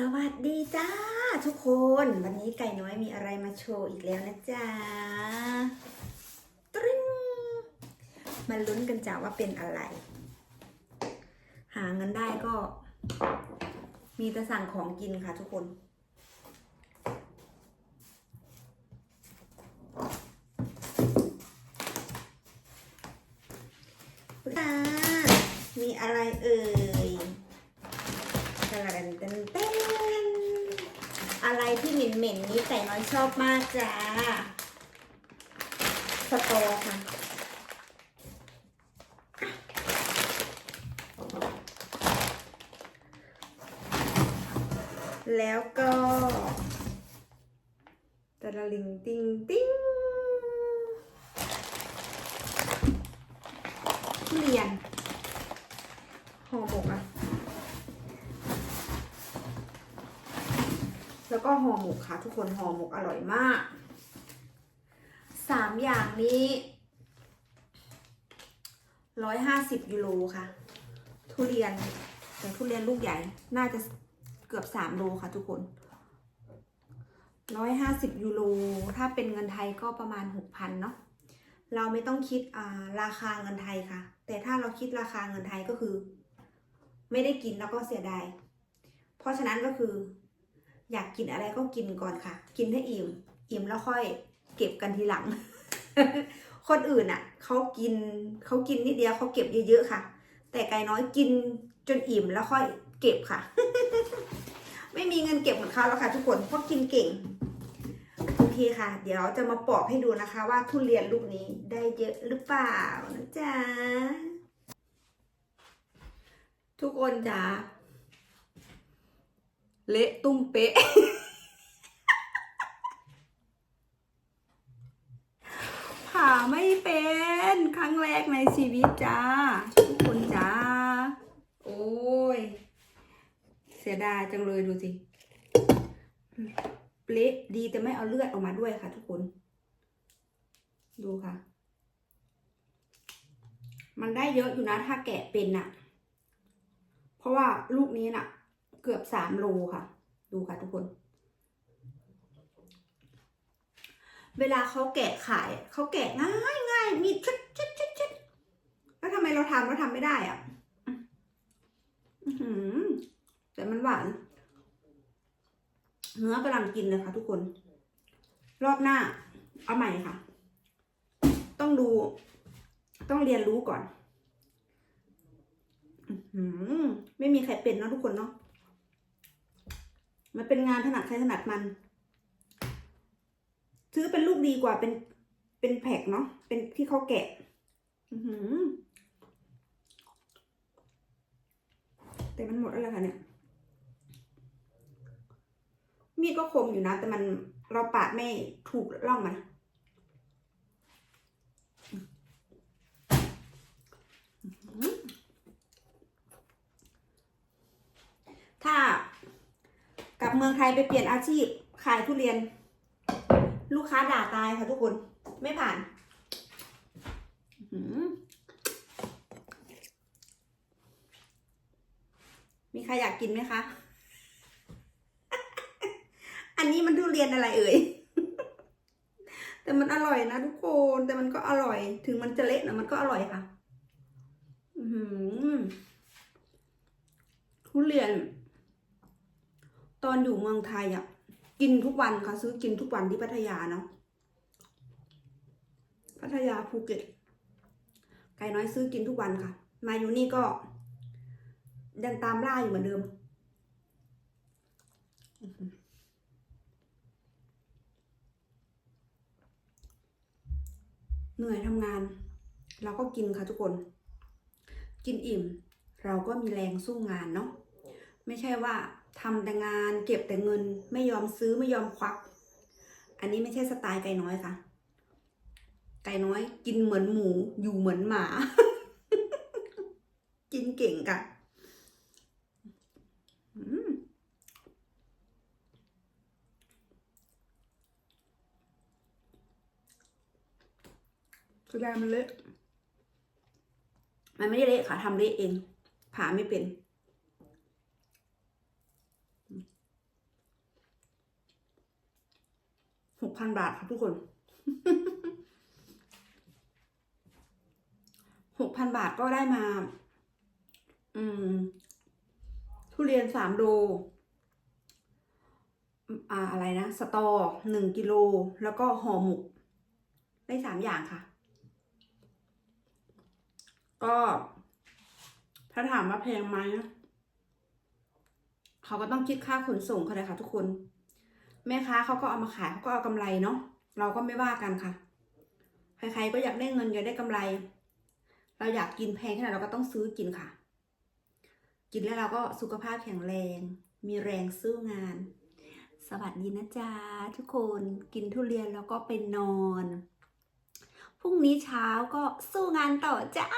สวัสดีจ้าทุกคน วันนี้ไก่น้อยมีอะไรมาโชว์อีกแล้วนะจ๊ะตริ้งมาลุ้นกันจ้าว่าเป็นอะไร หาเงินได้ก็ มีแต่สั่งของกินค่ะทุกคนค่ะมีอะไรเอ่ยตะลันเต้น อะไรที่เหม็นเหม็นๆนี้ไก่น้อยชอบมากจ้าสตอค่ะ แล้วก็ตะละลิงติงติ้งทุเรียน แล้วก็ห่อหมกค่ะ ทุกคนห่อหมกอร่อยมากสามอย่างนี้ร้อยห้าสิบยูโรค่ะ ทุเรียนแต่ทุเรียนลูกใหญ่ น่าจะเกือบสามโลค่ะทุกคนร้อยห้าสิบยูโรถ้าเป็นเงินไทยก็ประมาณหกพันเนาะเราไม่ต้องคิดาราคาเงินไทยค่ะ แต่ถ้าเราคิดราคาเงินไทยก็คือ ไม่ได้กินแล้วก็เสียดายเพราะฉะนั้นก็คือ อยากกินอะไรก็กินก่อนค่ะ กินให้อิ่ม อิ่มแล้วค่อยเก็บกันทีหลัง คนอื่นอะเขากินเขากินนิดเดียวเขาเก็บเยอะๆค่ะ แต่ไก่น้อยกินจนอิ่มแล้วค่อยเก็บค่ะ ไม่มีเงินเก็บเหมือนเขาแล้วค่ะ ทุกคนเพราะกินเก่งโอเคค่ะ เดี๋ยวจะมาปอกให้ดูนะคะ ว่าทุเรียนลูกนี้ได้เยอะหรือเปล่านะจ๊ะทุกคนจ้า เละตุ้มเป๊ะ ผ่าไม่เป็น ครั้งแรกในชีวิตจ้า ทุกคนจ้า โอ้ย เสียดายจังเลยดูสิเละดีแต่ไม่เอาเลือดออกมาด้วยค่ะทุกคน ดูค่ะ มันได้เยอะอยู่นะถ้าแกะเป็นน่ะ เพราะว่าลูกนี้น่ะ เกือบสามโลค่ะ ดูค่ะทุกคน เวลาเขาแกะขายเขาแกะง่ายง่ายมีชัดชัดชัดชัดแล้วทำไมเราทำเราทำไม่ได้อะแต่มันหวาน เนื้อกำลังกินเลยค่ะทุกคน รอบหน้า เอาใหม่ค่ะ ต้องดู ต้องเรียนรู้ก่อนอไม่มีใครเป็นเนาะทุกคนเนาะ มันเป็นงานถนัดใครถนัดมัน ซื้อเป็นลูกดีกว่าเป็นเป็นแผกเนาะเป็นที่เขาแกะ อือหือแต่มันหมดแล้วล่ะค่ะเนี่ย มีดก็คมอยู่นะ แต่มันเราปาดไม่ถูกร่องมันอื้อหือถ้ากลับ เมืองไทยไปเปลี่ยนอาชีพ ขายทุเรียน ลูกค้าด่าตายค่ะทุกคน ไม่ผ่านมีใครอยากกินไหมคะ อันนี้มันทุเรียนอะไรเอ่ย แต่มันอร่อยนะทุกคน แต่มันก็อร่อย ถึงมันจะเละนะมันก็อร่อยค่ะ อืทุเรียน ตอนอยู่เมืองไทยอะ กินทุกวันค่ะ ซื้อกินทุกวันที่พัทยาเนาะพัทยาภูเก็ต ไก่น้อยซื้อกินทุกวันค่ะ มาอยู่นี่ก็ยังตามล่าอยู่เหมือนเดิมเหนื่อยทำงาน เราก็กินค่ะทุกคน กินอิ่ม เราก็มีแรงสู้งานเนาะไม่ใช่ว่า ทำแต่งาน เก็บแต่เงิน ไม่ยอมซื้อไม่ยอมควัก อันนี้ไม่ใช่สไตล์ไก่น้อยค่ะ ไก่น้อยกินเหมือนหมูอยู่เหมือนหมา กินเก่งค่ะอืมสุดามันเละมันไม่ได้เละค่ะทำเละเอง ผ่าไม่เป็น หกพันบาทครับทุกคนหกพันบาทก็ได้มา อืม ทุเรียนสามโลอืมอ่าอะไรนะสตอหนึ่งกิโลแล้วก็ห่อหมก ได้สามอย่างค่ะ ก็ ถ้าถามว่าแพงไหมเขาก็ต้องคิดค่าขนส่งเขาเลยค่ะทุกคน แม่ค้าเขาก็เอามาขายเขาก็เอากำไรเนาะเราก็ไม่ว่ากันค่ะ ใครๆก็อยากได้เงินอยากได้กำไร เราอยากกินแพงขนาดเราก็ต้องซื้อกินค่ะ กินแล้วเราก็สุขภาพแข็งแรง มีแรงสู้งาน สวัสดีนะจ๊ะทุกคนกินทุเรียนแล้วก็ไปนอนพรุ่งนี้เช้าก็สู้งานต่อจ้า